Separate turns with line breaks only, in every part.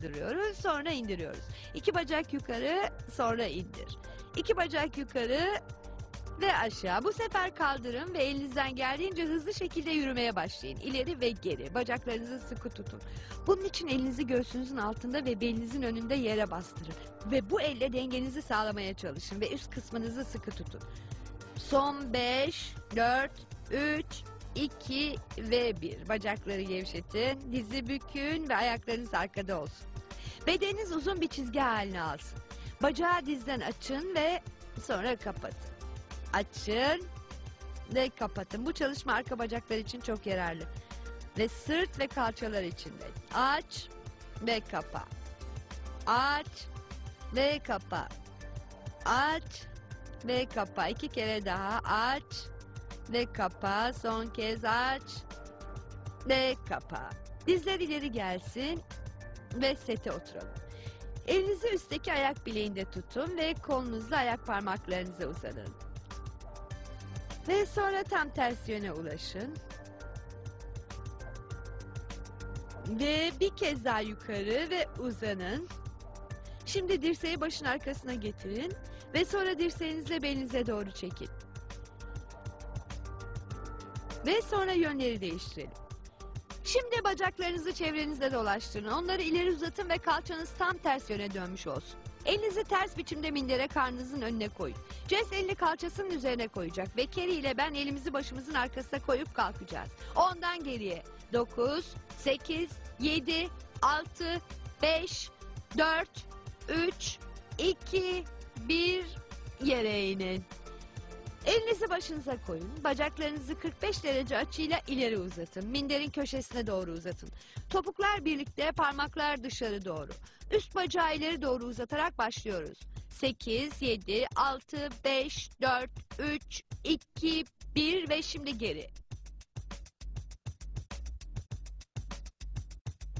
kaldırıyoruz, sonra indiriyoruz. İki bacak yukarı, sonra indir. İki bacak yukarı ve aşağı. Bu sefer kaldırın ve elinizden geldiğince hızlı şekilde yürümeye başlayın. İleri ve geri. Bacaklarınızı sıkı tutun. Bunun için elinizi göğsünüzün altında ve belinizin önünde yere bastırın. Ve bu elle dengenizi sağlamaya çalışın ve üst kısmınızı sıkı tutun. Son 5, 4, 3, 2 ve 1. Bacakları gevşetin, dizi bükün ve ayaklarınız arkada olsun. Bedeniniz uzun bir çizgi haline alsın. Bacağı dizden açın ve sonra kapatın. Açın ve kapatın. Bu çalışma arka bacaklar için çok yararlı. Ve sırt ve kalçalar için de. Aç ve kapa. Aç ve kapa. Aç ve kapa. İki kere daha aç ve kapa. Son kez aç ve kapa. Dizler ileri gelsin ve sete oturalım. Elinizi üstteki ayak bileğinde tutun ve kolunuzla ayak parmaklarınıza uzanın. Ve sonra tam ters yöne ulaşın. Ve bir kez daha yukarı ve uzanın. Şimdi dirseği başın arkasına getirin ve sonra dirseğinizle belinize doğru çekin. Ve sonra yönleri değiştirelim. Şimdi bacaklarınızı çevrenizde dolaştırın. Onları ileri uzatın ve kalçanız tam ters yöne dönmüş olsun. Elinizi ters biçimde mindere karnınızın önüne koyun. Jess elini kalçasının üzerine koyacak ve Kerry ile ben elimizi başımızın arkasına koyup kalkacağız. Ondan geriye 9, 8, 7, 6, 5, 4, 3, 2, 1 yere inin. Elinizi başınıza koyun. Bacaklarınızı 45 derece açıyla ileri uzatın. Minderin köşesine doğru uzatın. Topuklar birlikte, parmaklar dışarı doğru. Üst bacağı ileri doğru uzatarak başlıyoruz. 8, 7, 6, 5, 4, 3, 2, 1 ve şimdi geri.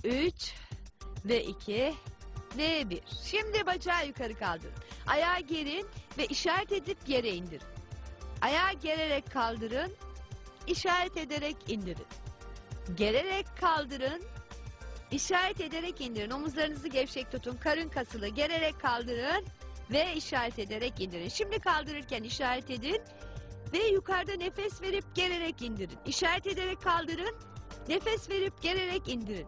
3 ve 2 ve 1. Şimdi bacağı yukarı kaldırın. Ayağı gerin ve işaret edip yere indirin. Ayağı gererek kaldırın, işaret ederek indirin. Gererek kaldırın, işaret ederek indirin. Omuzlarınızı gevşek tutun, karın kasılı gererek kaldırın ve işaret ederek indirin. Şimdi kaldırırken işaret edin ve yukarıda nefes verip gererek indirin. İşaret ederek kaldırın, nefes verip gererek indirin.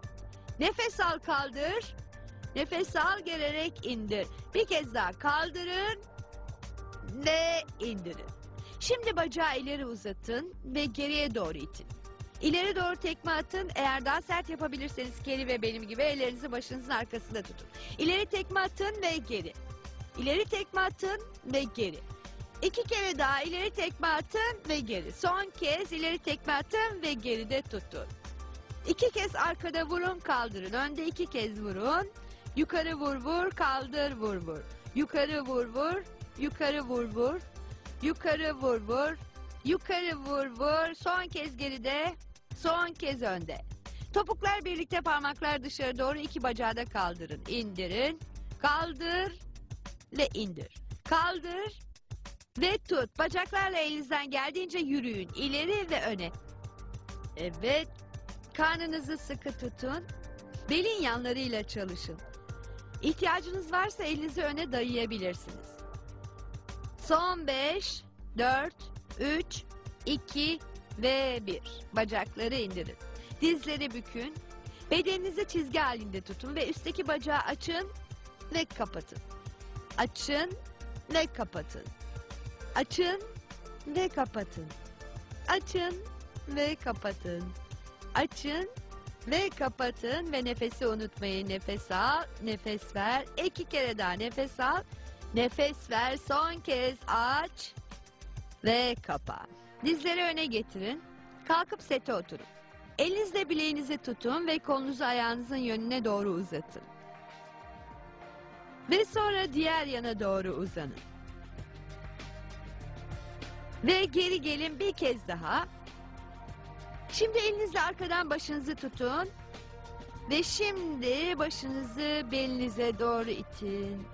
Nefes al kaldır, nefes al gererek indir. Bir kez daha kaldırın ve indirin. Şimdi bacağı ileri uzatın ve geriye doğru itin. İleri doğru tekme atın. Eğer daha sert yapabilirseniz Kelly ve benim gibi ellerinizi başınızın arkasında tutun. İleri tekme atın ve geri. İleri tekme atın ve geri. İki kere daha ileri tekme atın ve geri. Son kez ileri tekme atın ve geride tutun. İki kez arkada vurun kaldırın. Önde iki kez vurun. Yukarı vur vur kaldır vur vur. Yukarı vur vur. Yukarı vur vur. Yukarı vur vur. Yukarı vur vur. Son kez geride. Son kez önde. Topuklar birlikte parmaklar dışarı doğru iki bacağı da kaldırın. İndirin. Kaldır ve indir. Kaldır ve tut. Bacaklarla elinizden geldiğince yürüyün. İleri ve öne. Evet. Karnınızı sıkı tutun. Belin yanlarıyla çalışın. İhtiyacınız varsa elinizi öne dayayabilirsiniz. Son 5, 4, 3, 2 ve 1. Bacakları indirin. Dizleri bükün. Bedeninizi çizgi halinde tutun ve üstteki bacağı açın ve kapatın. Açın ve kapatın. Açın ve kapatın. Açın ve kapatın. Açın ve kapatın ve nefesi unutmayın. Nefes al, nefes ver. İki kere daha nefes al. Nefes ver. Son kez aç ve kapa. Dizleri öne getirin. Kalkıp sete oturun. Elinizle bileğinizi tutun ve kolunuzu ayağınızın yönüne doğru uzatın. Ve sonra diğer yana doğru uzanın. Ve geri gelin bir kez daha. Şimdi elinizle arkadan başınızı tutun. Ve şimdi başınızı belinize doğru itin.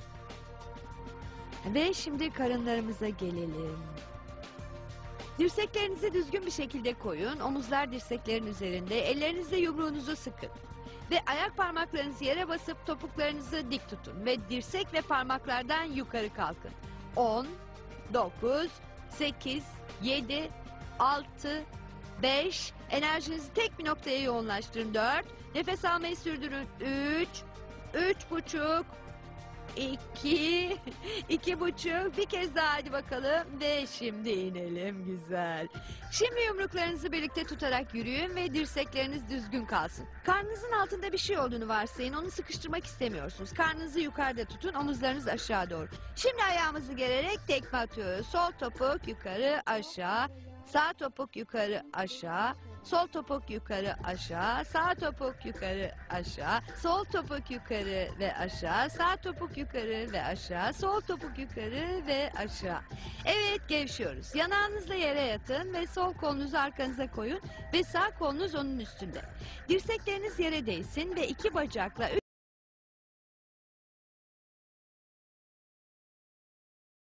Ve şimdi karınlarımıza gelelim. Dirseklerinizi düzgün bir şekilde koyun. Omuzlar dirseklerin üzerinde. Ellerinizle yumruğunuzu sıkın. Ve ayak parmaklarınızı yere basıp topuklarınızı dik tutun. Ve dirsek ve parmaklardan yukarı kalkın. 10, 9, 8, 7, 6, 5. Enerjinizi tek bir noktaya yoğunlaştırın. 4. Nefes almayı sürdürün. 3, üç buçuk, iki, iki buçuk. Bir kez daha hadi bakalım. Ve şimdi inelim güzel. Şimdi yumruklarınızı birlikte tutarak yürüyün ve dirsekleriniz düzgün kalsın. Karnınızın altında bir şey olduğunu varsayın. Onu sıkıştırmak istemiyorsunuz. Karnınızı yukarıda tutun, omuzlarınız aşağı doğru. Şimdi ayağımızı gererek tekme atıyoruz. Sol topuk yukarı aşağı, sağ topuk yukarı aşağı. Sol topuk yukarı aşağı, sağ topuk yukarı aşağı, sol topuk yukarı ve aşağı, sağ topuk yukarı ve aşağı, sol topuk yukarı ve aşağı. Evet gevşiyoruz. Yanağınızla yere yatın ve sol kolunuzu arkanıza koyun ve sağ kolunuz onun üstünde. Dirsekleriniz yere değsin ve iki bacakla